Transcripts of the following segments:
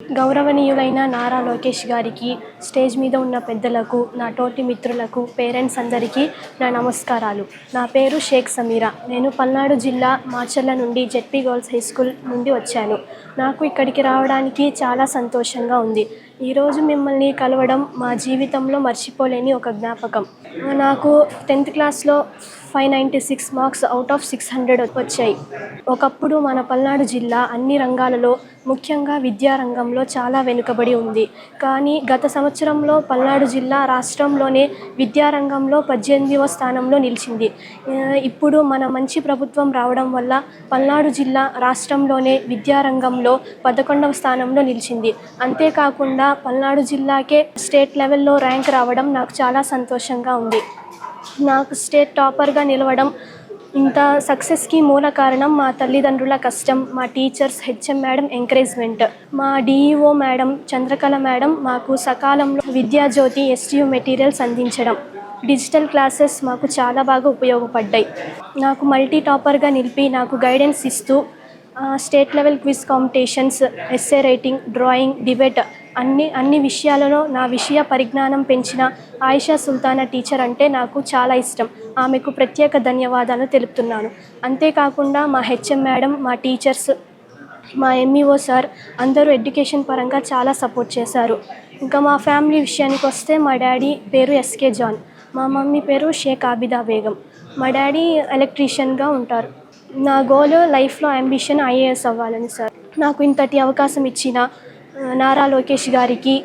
గౌరవనీయులైన నారా లోకేష్ గారికి స్టేజ్ మీద ఉన్న పెద్దలకు నా తోటి మిత్రులకు పేరెంట్స్ అందరికీ నా నమస్కారాలు. నా పేరు షేక్ సమీరా. నేను పల్నాడు జిల్లా మాచర్ల నుండి జెడ్పీ గర్ల్స్ హై స్కూల్ నుండి వచ్చాను. నాకు ఇక్కడికి రావడానికి చాలా సంతోషంగా ఉంది. ఈరోజు మిమ్మల్ని కలవడం మా జీవితంలో మర్చిపోలేని ఒక జ్ఞాపకం. నాకు టెన్త్ క్లాస్లో five ninety six marks out of six hundred వచ్చాయి. ఒకప్పుడు మన పల్నాడు జిల్లా అన్ని రంగాలలో ముఖ్యంగా విద్యారంగంలో చాలా వెనుకబడి ఉంది. కానీ గత సంవత్సరంలో పల్నాడు జిల్లా రాష్ట్రంలోనే విద్యారంగంలో పద్దెనిమిదవ స్థానంలో నిలిచింది. ఇప్పుడు మన మంచి ప్రభుత్వం రావడం వల్ల పల్నాడు జిల్లా రాష్ట్రంలోనే విద్యారంగంలో పదకొండవ స్థానంలో నిలిచింది. అంతేకాకుండా పల్నాడు జిల్లాకే స్టేట్ లెవెల్లో ర్యాంక్ రావడం నాకు చాలా సంతోషంగా ఉంది. నాకు స్టేట్ టాపర్గా నిలవడం ఇంత సక్సెస్కి మూల కారణం మా తల్లిదండ్రుల కష్టం మా టీచర్స్ హెచ్ఎం మేడం ఎంకరేజ్మెంట్. మా డిఈఓ మేడం చంద్రకళ మేడం మాకు సకాలంలో విద్యాజ్యోతి ఎస్టీ మెటీరియల్స్ అందించడం. డిజిటల్ క్లాసెస్ మాకు చాలా బాగా ఉపయోగపడ్డాయి. నాకు మల్టీ టాపర్గా నిలిపి నాకు గైడెన్స్ ఇస్తూ state level quiz competitions essay writing drawing debate అన్ని అన్ని విషయాలలో నా విషయ పరిజ్ఞానం పెంచిన ఆయిషా సుల్తానా టీచర్ అంటే నాకు చాలా ఇష్టం. ఆమెకు ప్రత్యేక ధన్యవాదాలు తెలుపుతున్నాను. అంతేకాకుండా మా హెచ్ఎం మేడం మా టీచర్స్ మా ఎంఈఓ సార్ అందరూ ఎడ్యుకేషన్ పరంగా చాలా సపోర్ట్ చేశారు. ఇంకా మా ఫ్యామిలీ విషయానికి వస్తే మా డాడీ పేరు ఎస్కే జాన్ మా మమ్మీ పేరు షేక్ ఆబిదా బేగం. మా డాడీ ఎలక్ట్రీషియన్గా ఉంటారు. నా గోల్ లైఫ్లో అంబిషన్ ఐఏఎస్ అవ్వాలని సార్. నాకు ఇంతటి అవకాశం ఇచ్చిన నారా లోకేష్ గారికి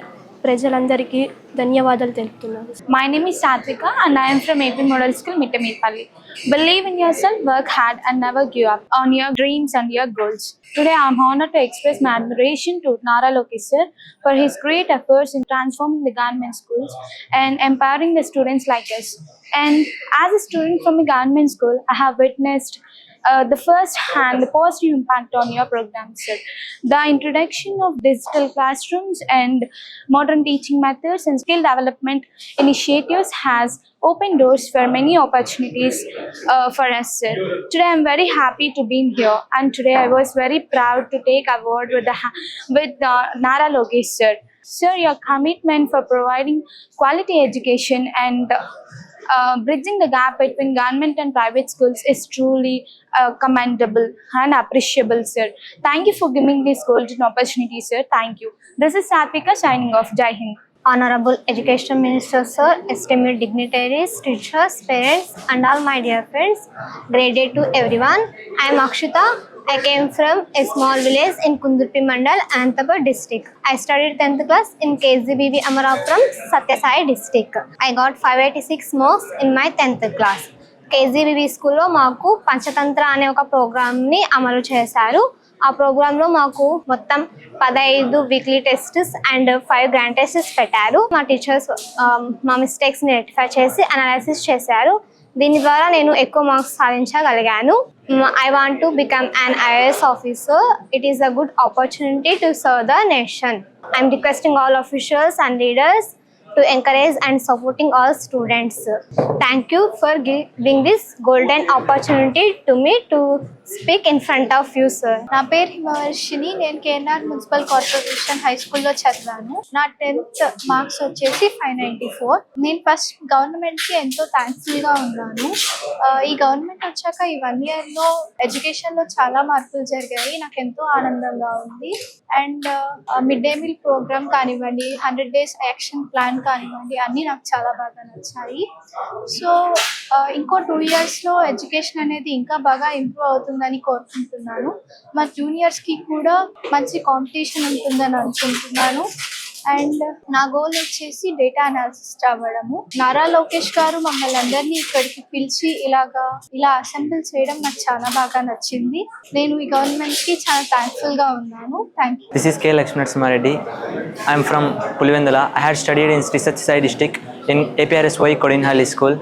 ప్రజలందరికీ ధన్యవాదాలు తెలుపుతున్నాను. My name is Sathvika and I'm from AP model school Mittameepalli believe in yourself work hard and never give up on your dreams and your goals today I'm honour to express my admiration to Nara Lokesh sir for his great efforts in transforming the government schools and empowering the students like us and as a student from the government school I have witnessed uh, the first hand the positive impact on your program sir. The introduction of digital classrooms and modern teaching methods and skill development initiatives has opened doors for many opportunities uh, for us sir. Today i'm very happy to be here and today i was very proud to take award with the with uh, nara logesh sir sir your commitment for providing quality education and uh, bridging the gap between government and private schools is truly uh, commendable and appreciable, sir. Thank you for giving this golden opportunity, sir. Thank you. This is Satvika signing off. Jai Hind. Honorable Education Minister Sir, esteemed dignitaries, teachers, parents, and all my dear friends. Great day to everyone. I am Akshita. I came from a small village in Kundurpi mandal Anantapuram district I study tenth class in KGBV Amarapuram Sathya Sai district I got five eighty six marks in my tenth class KGBV స్కూల్లో మాకు పంచతంత్ర అనే ఒక ప్రోగ్రామ్ని అమలు చేశారు. ఆ ప్రోగ్రాంలో మాకు మొత్తం పదహైదు weekly tests and five grand tests పెట్టారు. మా టీచర్స్ మా మిస్టేక్స్ని రెటిఫై చేసి అనాలిసిస్ చేశారు. దీని ద్వారా నేను ఎక్కువ marks సాధించగలిగాను I want to become an IAS officer it is a good opportunity to serve the nation I'm requesting all officials and leaders to encourage and supporting all students. Thank you for giving this golden opportunity to me to speak in front of you sir నా పేరు హిమవర్షిని. నేను KNR municipal corporation high స్కూల్లో చదివాను. నా tenth marks వచ్చేసి five ninety four. నేను first గవర్నమెంట్కి ఎంతో థ్యాంక్ఫుల్గా ఉన్నాను. ఈ గవర్నమెంట్ వచ్చాక ఈ వన్ ఇయర్లో ఎడ్యుకేషన్లో చాలా మార్పులు జరిగాయి. నాకు ఎంతో ఆనందంగా ఉంది. And mid day meal program కానివ్వండి హండ్రెడ్ డేస్ యాక్షన్ ప్లాన్ కానివ్వండి అన్నీ నాకు చాలా బాగా నచ్చాయి. సో ఇంకో టూ ఇయర్స్లో ఎడ్యుకేషన్ అనేది ఇంకా బాగా ఇంప్రూవ్ అవుతుందని కోరుకుంటున్నాను. మా జూనియర్స్కి కూడా మంచి కాంపిటీషన్ ఉంటుందని అనుకుంటున్నాను. అండ్ నా గోల్ వచ్చేసి డేటా అనాలిసిస్ట్ అవ్వడము నారా లోకేష్ గారు మమ్మల్ని అందరినీ ఇక్కడికి పిలిచి ఇలాగా ఇలా అసెంబ్ల్ చేయడం నాకు చాలా బాగా నచ్చింది. నేను ఈ గవర్నమెంట్కి చాలా థ్యాంక్ఫుల్గా ఉన్నాను. Thank you this is K Lakshmana Reddy I'm from Pulivendula I had studied in research Sye district in APRS Y codeine holy school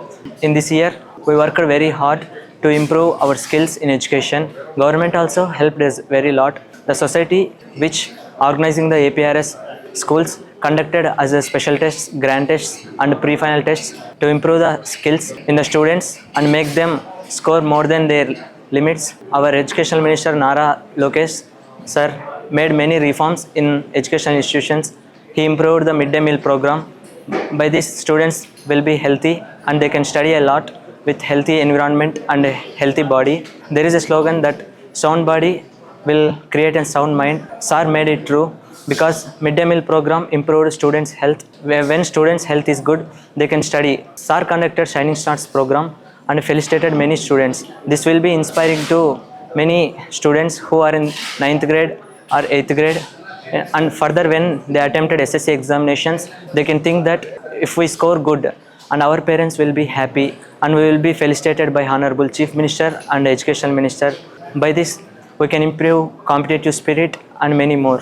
in this year we work very hard to improve our skills in education government also help this very lot the society which organizing the APRS schools conducted as a special tests, grand tests and pre-final tests to improve the skills in the students and make them score more than their limits. Our educational minister Nara Lokesh sir made many reforms in educational institutions. He improved the midday meal program. By this, students will be healthy and they can study a lot with healthy environment and a healthy body. There is a slogan that sound body will create a sound mind. SAR made it true because midday meal program improved students' health. When students' health is good, they can study. SAR conducted Shining Stars program and felicitated many students. This will be inspiring to many students who are in ninth grade or eighth grade. And further, when they attempted SSC examinations, they can think that if we score good, and our parents will be happy, and we will be felicitated by Honorable Chief Minister and Education Minister. By this, we can improve competitive spirit and many more.